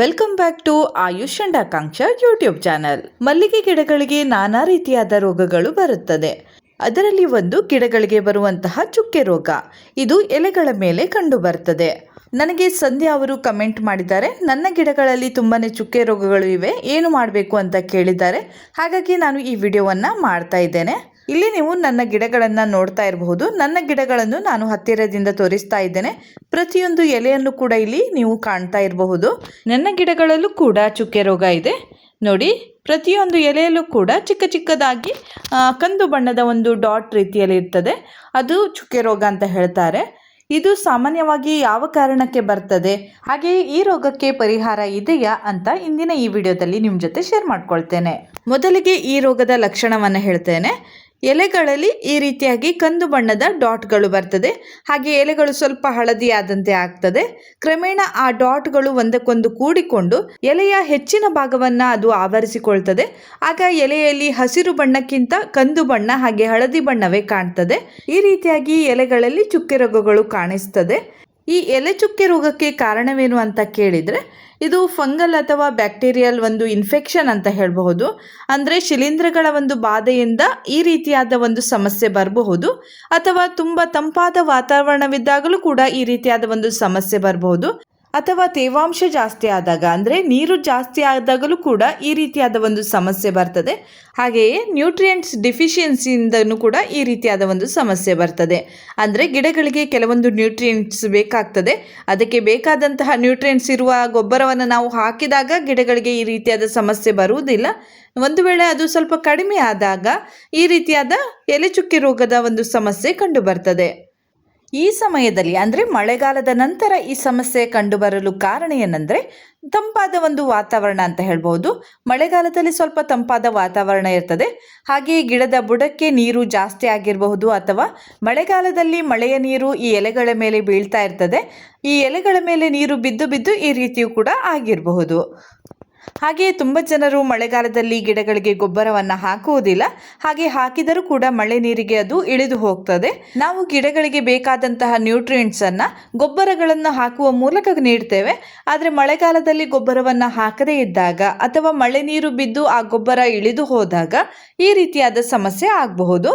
Welcome back to Ayush and Akanksha YouTube channel ಮಲ್ಲಿಗೆ ಗಿಡಗಳಿಗೆ ನಾನಾ ರೀತಿಯಾದ ರೋಗಗಳು ಬರುತ್ತದೆ. ಅದರಲ್ಲಿ ಒಂದು ಗಿಡಗಳಿಗೆ ಬರುವಂತಹ ಚುಕ್ಕೆ ರೋಗ. ಇದು ಎಲೆಗಳ ಮೇಲೆ ಕಂಡು ಬರ್ತದೆ ನನಗೆ ಸಂಧ್ಯಾ ಅವರು ಕಮೆಂಟ್ ಮಾಡಿದ್ದಾರೆ. ನನ್ನ ಗಿಡಗಳಲ್ಲಿ ತುಂಬಾನೇ ಚುಕ್ಕೆ ರೋಗಗಳು ಇವೆ. ಏನು ಮಾಡಬೇಕು ಅಂತ ಕೇಳಿದ್ದಾರೆ. ಹಾಗಾಗಿ ನಾನು ಈ ವಿಡಿಯೋವನ್ನು ಮಾಡ್ತಾ ಇದ್ದೇನೆ. ಇಲ್ಲಿ ನೀವು ನನ್ನ ಗಿಡಗಳನ್ನು ನೋಡ್ತಾ ಇರಬಹುದು. ನನ್ನ ಗಿಡಗಳನ್ನು ನಾನು ಹತ್ತಿರದಿಂದ ತೋರಿಸ್ತಾ ಇದ್ದೇನೆ. ಪ್ರತಿಯೊಂದು ಎಲೆಯನ್ನು ಕೂಡ ಇಲ್ಲಿ ನೀವು ಕಾಣ್ತಾ ಇರಬಹುದು. ನನ್ನ ಗಿಡಗಳಲ್ಲೂ ಕೂಡ ಚುಕ್ಕೆ ರೋಗ ಇದೆ. ನೋಡಿ, ಪ್ರತಿಯೊಂದು ಎಲೆಯಲ್ಲೂ ಕೂಡ ಚಿಕ್ಕ ಚಿಕ್ಕದಾಗಿ ಕಂದು ಬಣ್ಣದ ಒಂದು ಡಾಟ್ ರೀತಿಯಲ್ಲಿ ಇರ್ತದೆ. ಅದು ಚುಕ್ಕೆ ರೋಗ ಅಂತ ಹೇಳ್ತಾರೆ. ಇದು ಸಾಮಾನ್ಯವಾಗಿ ಯಾವ ಕಾರಣಕ್ಕೆ ಬರ್ತದೆ? ಹಾಗೆಯೇ ಈ ರೋಗಕ್ಕೆ ಪರಿಹಾರ ಇದೆಯಾ ಅಂತ ಇಂದಿನ ಈ ವಿಡಿಯೋದಲ್ಲಿ ನಿಮ್ಮ ಜೊತೆ ಶೇರ್ ಮಾಡ್ಕೊಳ್ತೇನೆ. ಮೊದಲಿಗೆ ಈ ರೋಗದ ಲಕ್ಷಣವನ್ನು ಹೇಳ್ತೇನೆ. ಎಲೆಗಳಲ್ಲಿ ಈ ರೀತಿಯಾಗಿ ಕಂದು ಬಣ್ಣದ ಡಾಟ್ಗಳು ಬರ್ತದೆ. ಹಾಗೆ ಎಲೆಗಳು ಸ್ವಲ್ಪ ಹಳದಿ ಆದಂತೆ ಆಗ್ತದೆ. ಕ್ರಮೇಣ ಆ ಡಾಟ್ಗಳು ಒಂದಕ್ಕೊಂದು ಕೂಡಿಕೊಂಡು ಎಲೆಯ ಹೆಚ್ಚಿನ ಭಾಗವನ್ನು ಅದು ಆವರಿಸಿಕೊಳ್ತದೆ. ಆಗ ಎಲೆಯಲ್ಲಿ ಹಸಿರು ಬಣ್ಣಕ್ಕಿಂತ ಕಂದು ಬಣ್ಣ ಹಾಗೆ ಹಳದಿ ಬಣ್ಣವೇ ಕಾಣ್ತದೆ. ಈ ರೀತಿಯಾಗಿ ಎಲೆಗಳಲ್ಲಿ ಚುಕ್ಕೆ ರೋಗಗಳು ಕಾಣಿಸ್ತದೆ. ಈ ಎಲೆ ಚುಕ್ಕೆ ರೋಗಕ್ಕೆ ಕಾರಣವೇನು ಅಂತ ಕೇಳಿದರೆ ಇದು ಫಂಗಲ್ ಅಥವಾ ಬ್ಯಾಕ್ಟೀರಿಯಲ್ ಒಂದು ಇನ್ಫೆಕ್ಷನ್ ಅಂತ ಹೇಳಬಹುದು. ಅಂದರೆ ಶಿಲೀಂಧ್ರಗಳ ಒಂದು ಬಾಧೆಯಿಂದ ಈ ರೀತಿಯಾದ ಒಂದು ಸಮಸ್ಯೆ ಬರಬಹುದು. ಅಥವಾ ತುಂಬ ತಂಪಾದ ವಾತಾವರಣವಿದ್ದಾಗಲೂ ಕೂಡ ಈ ರೀತಿಯಾದ ಒಂದು ಸಮಸ್ಯೆ ಬರಬಹುದು. ಅಥವಾ ತೇವಾಂಶ ಜಾಸ್ತಿ ಆದಾಗ ಅಂದರೆ ನೀರು ಜಾಸ್ತಿ ಆದಾಗಲೂ ಕೂಡ ಈ ರೀತಿಯಾದ ಒಂದು ಸಮಸ್ಯೆ ಬರ್ತದೆ. ಹಾಗೆಯೇ ನ್ಯೂಟ್ರಿಯೆಂಟ್ಸ್ ಡಿಫಿಷಿಯನ್ಸಿಯಿಂದನೂ ಕೂಡ ಈ ರೀತಿಯಾದ ಒಂದು ಸಮಸ್ಯೆ ಬರ್ತದೆ. ಅಂದರೆ ಗಿಡಗಳಿಗೆ ಕೆಲವೊಂದು ನ್ಯೂಟ್ರಿಯೆಂಟ್ಸ್ ಬೇಕಾಗ್ತದೆ. ಅದಕ್ಕೆ ಬೇಕಾದಂತಹ ನ್ಯೂಟ್ರಿಯೆಂಟ್ಸ್ ಇರುವ ಗೊಬ್ಬರವನ್ನು ನಾವು ಹಾಕಿದಾಗ ಗಿಡಗಳಿಗೆ ಈ ರೀತಿಯಾದ ಸಮಸ್ಯೆ ಬರುವುದಿಲ್ಲ. ಒಂದು ವೇಳೆ ಅದು ಸ್ವಲ್ಪ ಕಡಿಮೆ ಆದಾಗ ಈ ರೀತಿಯಾದ ಎಲೆ ಚುಕ್ಕೆ ರೋಗದ ಒಂದು ಸಮಸ್ಯೆ ಕಂಡು ಬರ್ತದೆ ಈ ಸಮಯದಲ್ಲಿ ಅಂದರೆ ಮಳೆಗಾಲದ ನಂತರ ಈ ಸಮಸ್ಯೆ ಕಂಡುಬರಲು ಕಾರಣ ಏನಂದರೆ ತಂಪಾದ ಒಂದು ವಾತಾವರಣ ಅಂತ ಹೇಳ್ಬೋದು. ಮಳೆಗಾಲದಲ್ಲಿ ಸ್ವಲ್ಪ ತಂಪಾದ ವಾತಾವರಣ ಇರ್ತದೆ. ಹಾಗೆಯೇ ಗಿಡದ ಬುಡಕ್ಕೆ ನೀರು ಜಾಸ್ತಿ ಆಗಿರಬಹುದು ಅಥವಾ ಮಳೆಗಾಲದಲ್ಲಿ ಮಳೆಯ ನೀರು ಈ ಎಲೆಗಳ ಮೇಲೆ ಬೀಳ್ತಾ ಇರ್ತದೆ. ಈ ಎಲೆಗಳ ಮೇಲೆ ನೀರು ಬಿದ್ದು ಬಿದ್ದು ಈ ರೀತಿಯೂ ಕೂಡ ಆಗಿರಬಹುದು. ಹಾಗೆಯೇ ತುಂಬ ಜನರು ಮಳೆಗಾಲದಲ್ಲಿ ಗಿಡಗಳಿಗೆ ಗೊಬ್ಬರವನ್ನು ಹಾಕುವುದಿಲ್ಲ. ಹಾಗೆ ಹಾಕಿದರೂ ಕೂಡ ಮಳೆ ನೀರಿಗೆ ಅದು ಇಳಿದು ಹೋಗ್ತದೆ. ನಾವು ಗಿಡಗಳಿಗೆ ಬೇಕಾದಂತಹ ನ್ಯೂಟ್ರಿಯೆಂಟ್ಸ್ ಅನ್ನ, ಗೊಬ್ಬರಗಳನ್ನು ಹಾಕುವ ಮೂಲಕ ನೀಡ್ತೇವೆ. ಆದರೆ ಮಳೆಗಾಲದಲ್ಲಿ ಗೊಬ್ಬರವನ್ನು ಹಾಕದೇ ಇದ್ದಾಗ ಅಥವಾ ಮಳೆ ನೀರು ಬಿದ್ದು ಆ ಗೊಬ್ಬರ ಇಳಿದು ಹೋದಾಗ ಈ ರೀತಿಯಾದ ಸಮಸ್ಯೆ ಆಗಬಹುದು.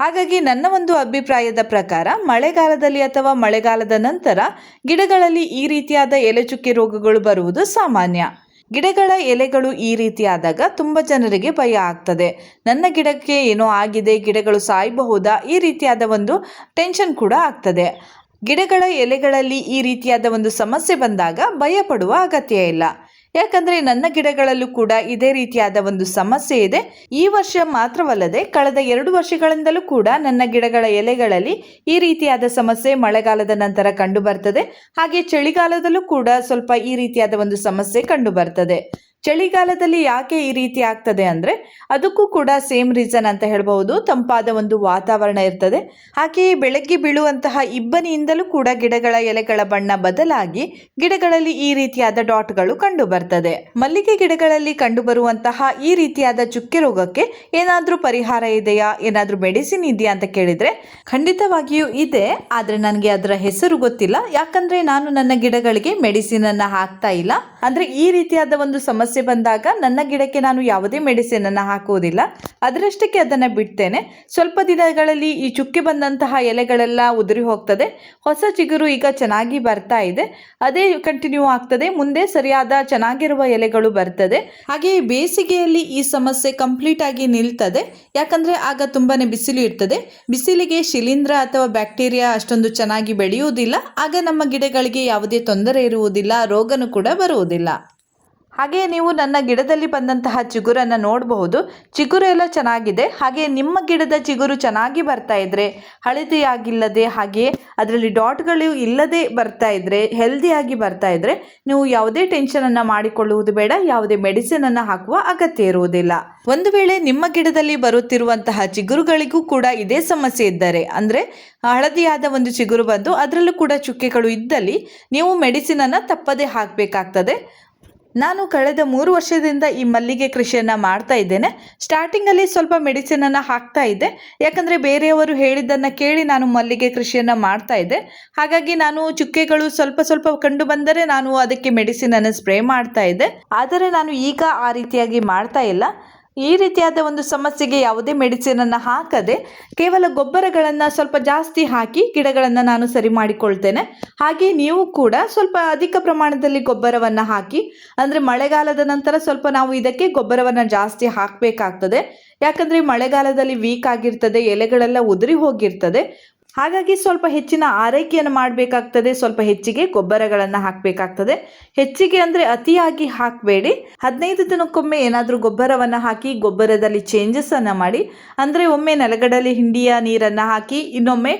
ಹಾಗಾಗಿ ನನ್ನ ಒಂದು ಅಭಿಪ್ರಾಯದ ಪ್ರಕಾರ ಮಳೆಗಾಲದಲ್ಲಿ ಅಥವಾ ಮಳೆಗಾಲದ ನಂತರ ಗಿಡಗಳಲ್ಲಿ ಈ ರೀತಿಯಾದ ಎಲೆಚುಕ್ಕೆ ರೋಗಗಳು ಬರುವುದು ಸಾಮಾನ್ಯ. ಗಿಡಗಳ ಎಲೆಗಳು ಈ ರೀತಿ ಆದಾಗ ತುಂಬ ಜನರಿಗೆ ಭಯ ಆಗ್ತದೆ. ನನ್ನ ಗಿಡಕ್ಕೆ ಏನೋ ಆಗಿದೆ, ಗಿಡಗಳು ಸಾಯಬಹುದಾ? ಈ ರೀತಿಯಾದ ಒಂದು ಟೆನ್ಷನ್ ಕೂಡ ಆಗ್ತದೆ. ಗಿಡಗಳ ಎಲೆಗಳಲ್ಲಿ ಈ ರೀತಿಯಾದ ಒಂದು ಸಮಸ್ಯೆ ಬಂದಾಗ ಭಯ ಪಡುವ ಅಗತ್ಯ ಇಲ್ಲ. ಯಾಕಂದರೆ ನನ್ನ ಗಿಡಗಳಲ್ಲೂ ಕೂಡ ಇದೇ ರೀತಿಯಾದ ಒಂದು ಸಮಸ್ಯೆ ಇದೆ. ಈ ವರ್ಷ ಮಾತ್ರವಲ್ಲದೆ ಕಳೆದ ಎರಡು ವರ್ಷಗಳಿಂದಲೂ ಕೂಡ ನನ್ನ ಗಿಡಗಳ ಎಲೆಗಳಲ್ಲಿ ಈ ರೀತಿಯಾದ ಸಮಸ್ಯೆ ಮಳೆಗಾಲದ ನಂತರ ಕಂಡು ಬರ್ತದೆ. ಹಾಗೆ ಚಳಿಗಾಲದಲ್ಲೂ ಕೂಡ ಸ್ವಲ್ಪ ಈ ರೀತಿಯಾದ ಒಂದು ಸಮಸ್ಯೆ ಕಂಡು ಬರ್ತದೆ. ಚಳಿಗಾಲದಲ್ಲಿ ಯಾಕೆ ಈ ರೀತಿ ಆಗ್ತದೆ ಅಂದರೆ ಅದಕ್ಕೂ ಕೂಡ ಸೇಮ್ ರೀಸನ್ ಅಂತ ಹೇಳ್ಬೋದು ತಂಪಾದ ಒಂದು ವಾತಾವರಣ ಇರ್ತದೆ. ಹಾಗೆಯೇ ಬೆಳಗ್ಗೆ ಬೀಳುವಂತಹ ಇಬ್ಬನಿಯಿಂದಲೂ ಕೂಡ ಗಿಡಗಳ ಎಲೆಗಳ ಬಣ್ಣ ಬದಲಾಗಿ ಗಿಡಗಳಲ್ಲಿ ಈ ರೀತಿಯಾದ ಡಾಟ್ಗಳು ಕಂಡು ಬರ್ತದೆ. ಮಲ್ಲಿಗೆ ಗಿಡಗಳಲ್ಲಿ ಕಂಡುಬರುವಂತಹ ಈ ರೀತಿಯಾದ ಚುಕ್ಕೆ ರೋಗಕ್ಕೆ ಏನಾದರೂ ಪರಿಹಾರ ಇದೆಯಾ? ಏನಾದರೂ ಮೆಡಿಸಿನ್ ಇದೆಯಾ ಅಂತ ಕೇಳಿದ್ರೆ ಖಂಡಿತವಾಗಿಯೂ ಇದೆ. ಆದರೆ ನನಗೆ ಅದರ ಹೆಸರು ಗೊತ್ತಿಲ್ಲ. ಯಾಕಂದ್ರೆ ನಾನು ನನ್ನ ಗಿಡಗಳಿಗೆ ಮೆಡಿಸಿನ್ ಅನ್ನ ಹಾಕ್ತಾ ಇಲ್ಲ. ಅಂದ್ರೆ ಈ ರೀತಿಯಾದ ಒಂದು ಸಮಸ್ಯೆ ಬಂದಾಗ ನನ್ನ ಗಿಡಕ್ಕೆ ನಾನು ಯಾವುದೇ ಮೆಡಿಸಿನ್ ಅನ್ನು ಹಾಕುವುದಿಲ್ಲ. ಅದರಷ್ಟಕ್ಕೆ ಅದನ್ನು ಬಿಡ್ತೇನೆ. ಸ್ವಲ್ಪ ದಿನಗಳಲ್ಲಿ ಈ ಚುಕ್ಕೆ ಬಂದಂತಹ ಎಲೆಗಳೆಲ್ಲ ಉದುರಿ ಹೋಗ್ತದೆ. ಹೊಸ ಚಿಗುರು ಈಗ ಚೆನ್ನಾಗಿ ಬರ್ತಾ ಇದೆ. ಅದೇ ಕಂಟಿನ್ಯೂ ಆಗ್ತದೆ. ಮುಂದೆ ಸರಿಯಾದ ಚೆನ್ನಾಗಿರುವ ಎಲೆಗಳು ಬರ್ತದೆ. ಹಾಗೆ ಬೇಸಿಗೆಯಲ್ಲಿ ಈ ಸಮಸ್ಯೆ ಕಂಪ್ಲೀಟ್ ಆಗಿ ನಿಲ್ತದೆ. ಯಾಕಂದ್ರೆ ಆಗ ತುಂಬಾನೇ ಬಿಸಿಲು ಇರ್ತದೆ. ಬಿಸಿಲಿಗೆ ಶಿಲೀಂಧ್ರ ಅಥವಾ ಬ್ಯಾಕ್ಟೀರಿಯಾ ಅಷ್ಟೊಂದು ಚೆನ್ನಾಗಿ ಬೆಳೆಯುವುದಿಲ್ಲ. ಆಗ ನಮ್ಮ ಗಿಡಗಳಿಗೆ ಯಾವುದೇ ತೊಂದರೆ ಇರುವುದಿಲ್ಲ. ರೋಗನೂ ಕೂಡ ಬರುವುದಿಲ್ಲ. ಹಾಗೆ ನೀವು ನನ್ನ ಗಿಡದಲ್ಲಿ ಬಂದಂತಹ ಚಿಗುರನ್ನು ನೋಡಬಹುದು. ಚಿಗುರು ಎಲ್ಲ ಚೆನ್ನಾಗಿದೆ. ಹಾಗೆ ನಿಮ್ಮ ಗಿಡದ ಚಿಗುರು ಚೆನ್ನಾಗಿ ಬರ್ತಾ ಇದ್ರೆ, ಹಳದಿಯಾಗಿಲ್ಲದೆ ಹಾಗೆ ಅದರಲ್ಲಿ ಡಾಟ್ಗಳು ಇಲ್ಲದೆ ಬರ್ತಾ ಇದ್ರೆ ಹೆಲ್ದಿಯಾಗಿ ಬರ್ತಾ ಇದ್ರೆ ನೀವು ಯಾವುದೇ ಟೆನ್ಷನನ್ನು ಮಾಡಿಕೊಳ್ಳುವುದು ಬೇಡ. ಯಾವುದೇ ಮೆಡಿಸಿನ್ ಅನ್ನು ಹಾಕುವ ಅಗತ್ಯ ಇರುವುದಿಲ್ಲ. ಒಂದು ವೇಳೆ ನಿಮ್ಮ ಗಿಡದಲ್ಲಿ ಬರುತ್ತಿರುವಂತಹ ಚಿಗುರುಗಳಿಗೂ ಕೂಡ ಇದೇ ಸಮಸ್ಯೆ ಇದ್ದರೆ, ಅಂದರೆ ಹಳದಿಯಾದ ಒಂದು ಚಿಗುರು ಬಂದು ಅದರಲ್ಲೂ ಕೂಡ ಚುಕ್ಕೆಗಳು ಇದ್ದಲ್ಲಿ ನೀವು ಮೆಡಿಸಿನನ್ನು ತಪ್ಪದೇ ಹಾಕಬೇಕಾಗ್ತದೆ. ನಾನು ಕಳೆದ ಮೂರು ವರ್ಷದಿಂದ ಈ ಮಲ್ಲಿಗೆ ಕೃಷಿಯನ್ನು ಮಾಡ್ತಾ ಇದ್ದೇನೆ. ಸ್ಟಾರ್ಟಿಂಗಲ್ಲಿ ಸ್ವಲ್ಪ ಮೆಡಿಸಿನನ್ನು ಹಾಕ್ತಾ ಇದ್ದೆ. ಯಾಕಂದರೆ ಬೇರೆಯವರು ಹೇಳಿದ್ದನ್ನು ಕೇಳಿ ನಾನು ಮಲ್ಲಿಗೆ ಕೃಷಿಯನ್ನು ಮಾಡ್ತಾ ಇದ್ದೆ. ಹಾಗಾಗಿ ನಾನು ಚುಕ್ಕೆಗಳು ಸ್ವಲ್ಪ ಸ್ವಲ್ಪ ಕಂಡು ಬಂದರೆ ನಾನು ಅದಕ್ಕೆ ಮೆಡಿಸಿನನ್ನು ಸ್ಪ್ರೇ ಮಾಡ್ತಾ ಇದ್ದೆ. ಆದರೆ ನಾನು ಈಗ ಆ ರೀತಿಯಾಗಿ ಮಾಡ್ತಾ ಇಲ್ಲ. ಈ ರೀತಿಯಾದ ಒಂದು ಸಮಸ್ಯೆಗೆ ಯಾವುದೇ ಮೆಡಿಸಿನ್ ಮೆಡಿಸಿನನ್ನು ಹಾಕದೆ ಕೇವಲ ಗೊಬ್ಬರಗಳನ್ನು ಸ್ವಲ್ಪ ಜಾಸ್ತಿ ಹಾಕಿ ಗಿಡಗಳನ್ನು ನಾನು ಸರಿ ಮಾಡಿಕೊಳ್ತೇನೆ. ಹಾಗೆ ನೀವು ಕೂಡ ಸ್ವಲ್ಪ ಅಧಿಕ ಪ್ರಮಾಣದಲ್ಲಿ ಗೊಬ್ಬರವನ್ನು ಹಾಕಿ, ಅಂದರೆ ಮಳೆಗಾಲದ ನಂತರ ಸ್ವಲ್ಪ ನಾವು ಇದಕ್ಕೆ ಗೊಬ್ಬರವನ್ನು ಜಾಸ್ತಿ ಹಾಕಬೇಕಾಗ್ತದೆ. ಯಾಕಂದರೆ ಮಳೆಗಾಲದಲ್ಲಿ ವೀಕ್ ಆಗಿರ್ತದೆ, ಎಲೆಗಳೆಲ್ಲ ಉದುರಿ ಹೋಗಿರ್ತದೆ. ಹಾಗಾಗಿ ಸ್ವಲ್ಪ ಹೆಚ್ಚಿನ ಆರೈಕೆಯನ್ನು ಮಾಡಬೇಕಾಗ್ತದೆ, ಸ್ವಲ್ಪ ಹೆಚ್ಚಿಗೆ ಗೊಬ್ಬರಗಳನ್ನು ಹಾಕಬೇಕಾಗ್ತದೆ. ಹೆಚ್ಚಿಗೆ ಅಂದರೆ ಅತಿಯಾಗಿ ಹಾಕಬೇಡಿ. ಹದಿನೈದು ದಿನಕ್ಕೊಮ್ಮೆ ಏನಾದರೂ ಗೊಬ್ಬರವನ್ನು ಹಾಕಿ, ಗೊಬ್ಬರದಲ್ಲಿ ಚೇಂಜಸನ್ನು ಮಾಡಿ, ಅಂದರೆ ಒಮ್ಮೆ ನೆಲಗಡಲೆ, ಹಿಂಡಿಯ ನೀರನ್ನು ಹಾಕಿ, ಇನ್ನೊಮ್ಮೆ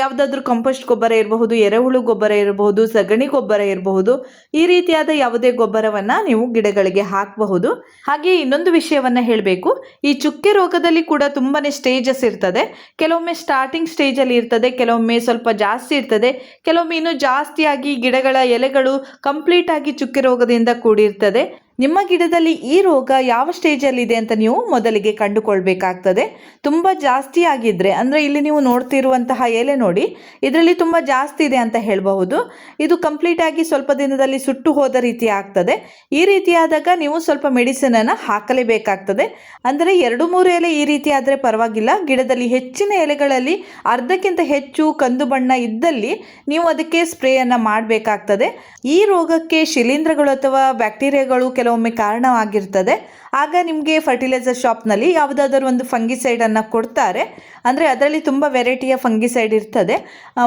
ಯಾವುದಾದ್ರೂ ಕಂಪೋಸ್ಟ್ ಗೊಬ್ಬರ ಇರಬಹುದು, ಎರೆಹುಳು ಗೊಬ್ಬರ ಇರಬಹುದು, ಸಗಣಿ ಗೊಬ್ಬರ ಇರಬಹುದು, ಈ ರೀತಿಯಾದ ಯಾವುದೇ ಗೊಬ್ಬರವನ್ನು ನೀವು ಗಿಡಗಳಿಗೆ ಹಾಕಬಹುದು. ಹಾಗೆ ಇನ್ನೊಂದು ವಿಷಯವನ್ನು ಹೇಳಬೇಕು. ಈ ಚುಕ್ಕೆ ರೋಗದಲ್ಲಿ ಕೂಡ ತುಂಬಾ ಸ್ಟೇಜಸ್ ಇರ್ತದೆ. ಕೆಲವೊಮ್ಮೆ ಸ್ಟಾರ್ಟಿಂಗ್ ಸ್ಟೇಜಲ್ಲಿ ಇರ್ತದೆ, ಕೆಲವೊಮ್ಮೆ ಸ್ವಲ್ಪ ಜಾಸ್ತಿ ಇರ್ತದೆ, ಕೆಲವೊಮ್ಮೆ ಇನ್ನೂ ಜಾಸ್ತಿಯಾಗಿ ಗಿಡಗಳ ಎಲೆಗಳು ಕಂಪ್ಲೀಟ್ ಆಗಿ ಚುಕ್ಕೆ ರೋಗದಿಂದ ಕೂಡಿರ್ತದೆ. ನಿಮ್ಮ ಗಿಡದಲ್ಲಿ ಈ ರೋಗ ಯಾವ ಸ್ಟೇಜಲ್ಲಿದೆ ಅಂತ ನೀವು ಮೊದಲಿಗೆ ಕಂಡುಕೊಳ್ಬೇಕಾಗ್ತದೆ. ತುಂಬ ಜಾಸ್ತಿ ಆಗಿದ್ರೆ, ಅಂದರೆ ಇಲ್ಲಿ ನೀವು ನೋಡ್ತಿರುವಂತಹ ಎಲೆ ನೋಡಿ, ಇದರಲ್ಲಿ ತುಂಬ ಜಾಸ್ತಿ ಇದೆ ಅಂತ ಹೇಳಬಹುದು. ಇದು ಕಂಪ್ಲೀಟ್ ಆಗಿ ಸ್ವಲ್ಪ ದಿನದಲ್ಲಿ ಸುಟ್ಟು ಹೋದ ರೀತಿ ಆಗ್ತದೆ. ಈ ರೀತಿಯಾದಾಗ ನೀವು ಸ್ವಲ್ಪ ಮೆಡಿಸಿನನ್ನು ಹಾಕಲೇಬೇಕಾಗ್ತದೆ. ಅಂದರೆ ಎರಡು ಮೂರು ಎಲೆ ಈ ರೀತಿ ಆದರೆ ಪರವಾಗಿಲ್ಲ. ಗಿಡದಲ್ಲಿ ಹೆಚ್ಚಿನ ಎಲೆಗಳಲ್ಲಿ ಅರ್ಧಕ್ಕಿಂತ ಹೆಚ್ಚು ಕಂದು ಬಣ್ಣ ಇದ್ದಲ್ಲಿ ನೀವು ಅದಕ್ಕೆ ಸ್ಪ್ರೇಯನ್ನು ಮಾಡಬೇಕಾಗ್ತದೆ. ಈ ರೋಗಕ್ಕೆ ಶಿಲೀಂಧ್ರಗಳು ಅಥವಾ ಬ್ಯಾಕ್ಟೀರಿಯಾಗಳು ಕೆಲವೊಮ್ಮೆ ಕಾರಣವಾಗಿರ್ತದೆ. ಆಗ ನಿಮಗೆ ಫರ್ಟಿಲೈಸರ್ ಶಾಪ್ನಲ್ಲಿ ಯಾವುದಾದ್ರೂ ಒಂದು ಫಂಗಿಸೈಡನ್ನು ಕೊಡ್ತಾರೆ. ಅಂದರೆ ಅದರಲ್ಲಿ ತುಂಬ ವೆರೈಟಿಯ ಫಂಗಿಸೈಡ್ ಇರ್ತದೆ.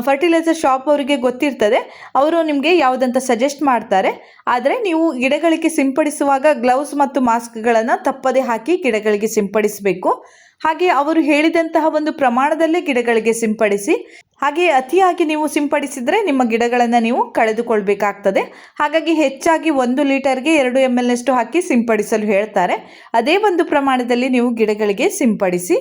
ಫರ್ಟಿಲೈಸರ್ ಶಾಪ್ ಅವರಿಗೆ ಗೊತ್ತಿರ್ತದೆ. ಅವರು ನಿಮಗೆ ಯಾವುದಂತ ಸಜೆಸ್ಟ್ ಮಾಡ್ತಾರೆ. ಆದರೆ ನೀವು ಗಿಡಗಳಿಗೆ ಸಿಂಪಡಿಸುವಾಗ ಗ್ಲೌಸ್ ಮತ್ತು ಮಾಸ್ಕ್ಗಳನ್ನು ತಪ್ಪದೆ ಹಾಕಿ ಗಿಡಗಳಿಗೆ ಸಿಂಪಡಿಸಬೇಕು. ಹಾಗೆ ಅವರು ಹೇಳಿದಂತಹ ಒಂದು ಪ್ರಮಾಣದಲ್ಲೇ ಗಿಡಗಳಿಗೆ ಸಿಂಪಡಿಸಿ, ಹಾಗೆ ಅತಿಯಾಗಿ ನೀವು ಸಿಂಪಡಿಸಿದರೆ ನಿಮ್ಮ ಗಿಡಗಳನ್ನು ನೀವು ಕಳೆದುಕೊಳ್ಬೇಕಾಗ್ತದೆ. ಹಾಗಾಗಿ ಹೆಚ್ಚಾಗಿ ಒಂದು ಲೀಟರ್ಗೆ ಎರಡು ಎಂ ಎಲ್ನಷ್ಟು ಹಾಕಿ ಸಿಂಪಡಿಸಲು ಹೇಳ್ತಾರೆ. ಅದೇ ಒಂದು ಪ್ರಮಾಣದಲ್ಲಿ ನೀವು ಗಿಡಗಳಿಗೆ ಸಿಂಪಡಿಸಿ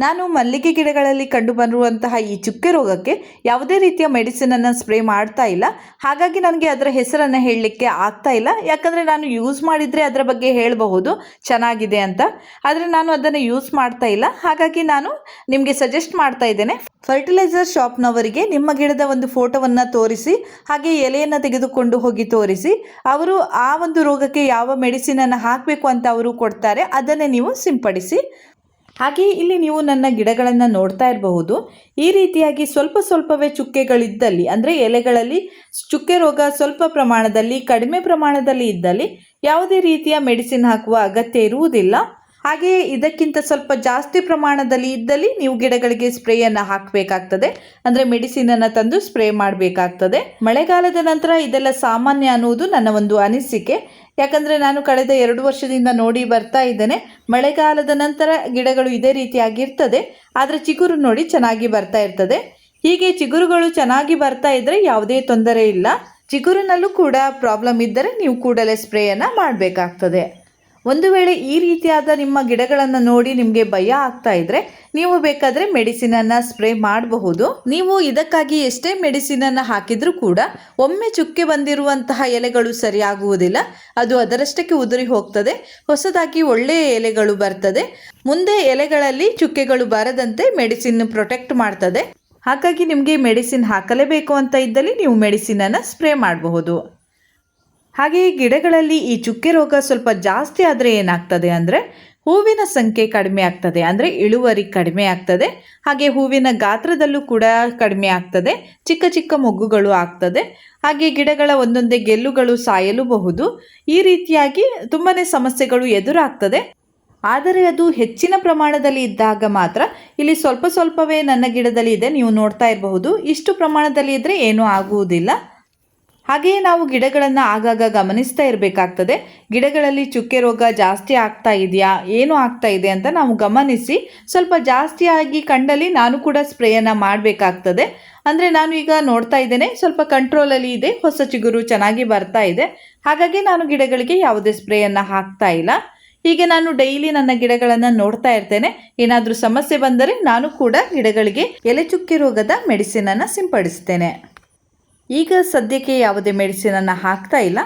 ನಾನು ಮಲ್ಲಿಗೆ ಗಿಡಗಳಲ್ಲಿ ಕಂಡುಬರುವಂತಹ ಈ ಚುಕ್ಕೆ ರೋಗಕ್ಕೆ ಯಾವುದೇ ರೀತಿಯ ಮೆಡಿಸಿನನ್ನು ಸ್ಪ್ರೇ ಮಾಡ್ತಾ ಇಲ್ಲ. ಹಾಗಾಗಿ ನನಗೆ ಅದರ ಹೆಸರನ್ನು ಹೇಳಲಿಕ್ಕೆ ಆಗ್ತಾ ಇಲ್ಲ. ಯಾಕಂದರೆ ನಾನು ಯೂಸ್ ಮಾಡಿದರೆ ಅದರ ಬಗ್ಗೆ ಹೇಳಬಹುದು. ಚೆನ್ನಾಗಿದೆ ಅಂತ. ಆದರೆ ನಾನು ಅದನ್ನು ಯೂಸ್ ಮಾಡ್ತಾ ಇಲ್ಲ. ಹಾಗಾಗಿ ನಾನು ನಿಮಗೆ ಸಜೆಸ್ಟ್ ಮಾಡ್ತಾ ಇದ್ದೇನೆ. ಫರ್ಟಿಲೈಸರ್ ಶಾಪ್ನವರಿಗೆ ನಿಮ್ಮ ಗಿಡದ ಒಂದು ಫೋಟೋವನ್ನು ತೋರಿಸಿ, ಹಾಗೆ ಎಲೆಯನ್ನು ತೆಗೆದುಕೊಂಡು ಹೋಗಿ ತೋರಿಸಿ, ಅವರು ಆ ಒಂದು ರೋಗಕ್ಕೆ ಯಾವ ಮೆಡಿಸಿನನ್ನು ಹಾಕಬೇಕು ಅಂತ ಅವರು ಕೊಡ್ತಾರೆ, ಅದನ್ನೇ ನೀವು ಸಿಂಪಡಿಸಿ. ಹಾಗೆ ಇಲ್ಲಿ ನೀವು ನನ್ನ ಗಿಡಗಳನ್ನು ನೋಡ್ತಾ ಇರಬಹುದು. ಈ ರೀತಿಯಾಗಿ ಸ್ವಲ್ಪ ಸ್ವಲ್ಪವೇ ಚುಕ್ಕೆಗಳಿದ್ದಲ್ಲಿ, ಅಂದರೆ ಎಲೆಗಳಲ್ಲಿ ಚುಕ್ಕೆ ರೋಗ ಸ್ವಲ್ಪ ಪ್ರಮಾಣದಲ್ಲಿ, ಕಡಿಮೆ ಪ್ರಮಾಣದಲ್ಲಿ ಇದ್ದಲ್ಲಿ ಯಾವುದೇ ರೀತಿಯ ಮೆಡಿಸಿನ್ ಹಾಕುವ ಅಗತ್ಯ ಇರುವುದಿಲ್ಲ. ಹಾಗೆಯೇ ಇದಕ್ಕಿಂತ ಸ್ವಲ್ಪ ಜಾಸ್ತಿ ಪ್ರಮಾಣದಲ್ಲಿ ಇದ್ದಲ್ಲಿ ನೀವು ಗಿಡಗಳಿಗೆ ಸ್ಪ್ರೇಯನ್ನು ಹಾಕಬೇಕಾಗ್ತದೆ. ಅಂದರೆ ಮೆಡಿಸಿನನ್ನು ತಂದು ಸ್ಪ್ರೇ ಮಾಡಬೇಕಾಗ್ತದೆ. ಮಳೆಗಾಲದ ನಂತರ ಇದೆಲ್ಲ ಸಾಮಾನ್ಯ ಅನ್ನುವುದು ನನ್ನ ಒಂದು ಅನಿಸಿಕೆ. ಯಾಕಂದರೆ ನಾನು ಕಳೆದ ಎರಡು ವರ್ಷದಿಂದ ನೋಡಿ ಬರ್ತಾ ಇದ್ದೇನೆ. ಮಳೆಗಾಲದ ನಂತರ ಗಿಡಗಳು ಇದೇ ರೀತಿಯಾಗಿರ್ತದೆ. ಆದರೆ ಚಿಗುರು ನೋಡಿ ಚೆನ್ನಾಗಿ ಬರ್ತಾ ಇರ್ತದೆ. ಹೀಗೆ ಚಿಗುರುಗಳು ಚೆನ್ನಾಗಿ ಬರ್ತಾ ಇದ್ದರೆ ಯಾವುದೇ ತೊಂದರೆ ಇಲ್ಲ. ಚಿಗುರಿನಲ್ಲೂ ಕೂಡ ಪ್ರಾಬ್ಲಮ್ ಇದ್ದರೆ ನೀವು ಕೂಡಲೇ ಸ್ಪ್ರೇಯನ್ನು ಮಾಡಬೇಕಾಗ್ತದೆ. ಒಂದು ವೇಳೆ ಈ ರೀತಿಯಾದ ನಿಮ್ಮ ಗಿಡಗಳನ್ನು ನೋಡಿ ನಿಮಗೆ ಭಯ ಆಗ್ತಾ ಇದ್ರೆ ನೀವು ಬೇಕಾದರೆ ಮೆಡಿಸಿನನ್ನು ಸ್ಪ್ರೇ ಮಾಡಬಹುದು. ನೀವು ಇದಕ್ಕಾಗಿ ಎಷ್ಟೇ ಮೆಡಿಸಿನನ್ನು ಹಾಕಿದರೂ ಕೂಡ ಒಮ್ಮೆ ಚುಕ್ಕೆ ಬಂದಿರುವಂತಹ ಎಲೆಗಳು ಸರಿಯಾಗುವುದಿಲ್ಲ. ಅದು ಅದರಷ್ಟಕ್ಕೆ ಉದುರಿ ಹೋಗ್ತದೆ. ಹೊಸದಾಗಿ ಒಳ್ಳೆಯ ಎಲೆಗಳು ಬರ್ತದೆ. ಮುಂದೆ ಎಲೆಗಳಲ್ಲಿ ಚುಕ್ಕೆಗಳು ಬರದಂತೆ ಮೆಡಿಸಿನ್ ಪ್ರೊಟೆಕ್ಟ್ ಮಾಡ್ತದೆ. ಹಾಗಾಗಿ ನಿಮಗೆ ಮೆಡಿಸಿನ್ ಹಾಕಲೇಬೇಕು ಅಂತ ಇದ್ದಲ್ಲಿ ನೀವು ಮೆಡಿಸಿನನ್ನು ಸ್ಪ್ರೇ ಮಾಡಬಹುದು. ಹಾಗೆಯೇ ಗಿಡಗಳಲ್ಲಿ ಈ ಚುಕ್ಕೆ ರೋಗ ಸ್ವಲ್ಪ ಜಾಸ್ತಿ ಆದರೆ ಏನಾಗ್ತದೆ ಅಂದರೆ ಹೂವಿನ ಸಂಖ್ಯೆ ಕಡಿಮೆ ಆಗ್ತದೆ ಅಂದರೆ ಇಳುವರಿ ಕಡಿಮೆ ಆಗ್ತದೆ. ಹಾಗೆ ಹೂವಿನ ಗಾತ್ರದಲ್ಲೂ ಕೂಡ ಕಡಿಮೆ ಆಗ್ತದೆ. ಚಿಕ್ಕ ಚಿಕ್ಕ ಮೊಗ್ಗುಗಳು ಆಗ್ತದೆ. ಹಾಗೆ ಗಿಡಗಳ ಒಂದೊಂದೇ ಗೆಲ್ಲುಗಳು ಸಾಯಲೂಬಹುದು. ಈ ರೀತಿಯಾಗಿ ತುಂಬಾ ಸಮಸ್ಯೆಗಳು ಎದುರಾಗ್ತದೆ. ಆದರೆ ಅದು ಹೆಚ್ಚಿನ ಪ್ರಮಾಣದಲ್ಲಿ ಇದ್ದಾಗ ಮಾತ್ರ ಇಲ್ಲಿ ಸ್ವಲ್ಪ ಸ್ವಲ್ಪವೇ ನನ್ನ ಗಿಡದಲ್ಲಿ ಇದೆ, ನೀವು ನೋಡ್ತಾ ಇರಬಹುದು. ಇಷ್ಟು ಪ್ರಮಾಣದಲ್ಲಿ ಇದ್ದರೆ ಏನೂ ಆಗುವುದಿಲ್ಲ. ಹಾಗೆಯೇ ನಾವು ಗಿಡಗಳನ್ನು ಆಗಾಗ ಗಮನಿಸ್ತಾ ಇರಬೇಕಾಗ್ತದೆ. ಗಿಡಗಳಲ್ಲಿ ಚುಕ್ಕೆ ರೋಗ ಜಾಸ್ತಿ ಆಗ್ತಾ ಇದೆಯಾ? ಏನು ಆಗ್ತಾ ಇದೆ ಅಂತ ನಾವು ಗಮನಿಸಿ ಸ್ವಲ್ಪ ಜಾಸ್ತಿಯಾಗಿ ಕಂಡಲ್ಲಿ ನಾನು ಕೂಡ ಸ್ಪ್ರೇಯನ್ನು ಮಾಡಬೇಕಾಗ್ತದೆ. ಅಂದರೆ ನಾನು ಈಗ ನೋಡ್ತಾ ಇದ್ದೇನೆ, ಸ್ವಲ್ಪ ಕಂಟ್ರೋಲಲ್ಲಿ ಇದೆ, ಹೊಸ ಚಿಗುರು ಚೆನ್ನಾಗಿ ಬರ್ತಾ ಇದೆ. ಹಾಗಾಗಿ ನಾನು ಗಿಡಗಳಿಗೆ ಯಾವುದೇ ಸ್ಪ್ರೇಯನ್ನು ಹಾಕ್ತಾ ಇಲ್ಲ. ಹೀಗೆ ನಾನು ಡೈಲಿ ನನ್ನ ಗಿಡಗಳನ್ನು ನೋಡ್ತಾ ಇರ್ತೇನೆ. ಏನಾದರೂ ಸಮಸ್ಯೆ ಬಂದರೆ ನಾನು ಕೂಡ ಗಿಡಗಳಿಗೆ ಎಲೆ ಚುಕ್ಕೆ ರೋಗದ ಮೆಡಿಸಿನನ್ನು ಸಿಂಪಡಿಸ್ತೇನೆ. ಈಗ ಸದ್ಯಕ್ಕೆ ಯಾವುದೇ ಮೆಡಿಸಿನನ್ನು ಹಾಕ್ತಾ ಇಲ್ಲ.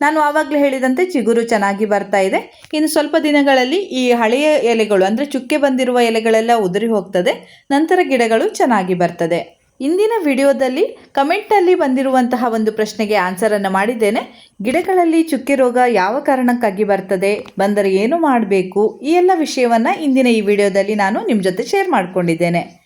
ನಾನು ಆವಾಗಲೇ ಹೇಳಿದಂತೆ ಚಿಗುರು ಚೆನ್ನಾಗಿ ಬರ್ತಾ ಇದೆ. ಇನ್ನು ಸ್ವಲ್ಪ ದಿನಗಳಲ್ಲಿ ಈ ಹಳೆಯ ಎಲೆಗಳು, ಅಂದರೆ ಚುಕ್ಕೆ ಬಂದಿರುವ ಎಲೆಗಳೆಲ್ಲ ಉದುರಿ ಹೋಗ್ತದೆ. ನಂತರ ಗಿಡಗಳು ಚೆನ್ನಾಗಿ ಬರ್ತದೆ. ಇಂದಿನ ವಿಡಿಯೋದಲ್ಲಿ ಕಮೆಂಟಲ್ಲಿ ಬಂದಿರುವಂತಹ ಒಂದು ಪ್ರಶ್ನೆಗೆ ಆನ್ಸರನ್ನು ಮಾಡಿದ್ದೇನೆ. ಗಿಡಗಳಲ್ಲಿ ಚುಕ್ಕೆ ರೋಗ ಯಾವ ಕಾರಣಕ್ಕಾಗಿ ಬರ್ತದೆ, ಬಂದರೆ ಏನು ಮಾಡಬೇಕು, ಈ ಎಲ್ಲ ವಿಷಯವನ್ನು ಇಂದಿನ ಈ ವಿಡಿಯೋದಲ್ಲಿ ನಾನು ನಿಮ್ಮ ಜೊತೆ ಶೇರ್ ಮಾಡಿಕೊಂಡಿದ್ದೇನೆ.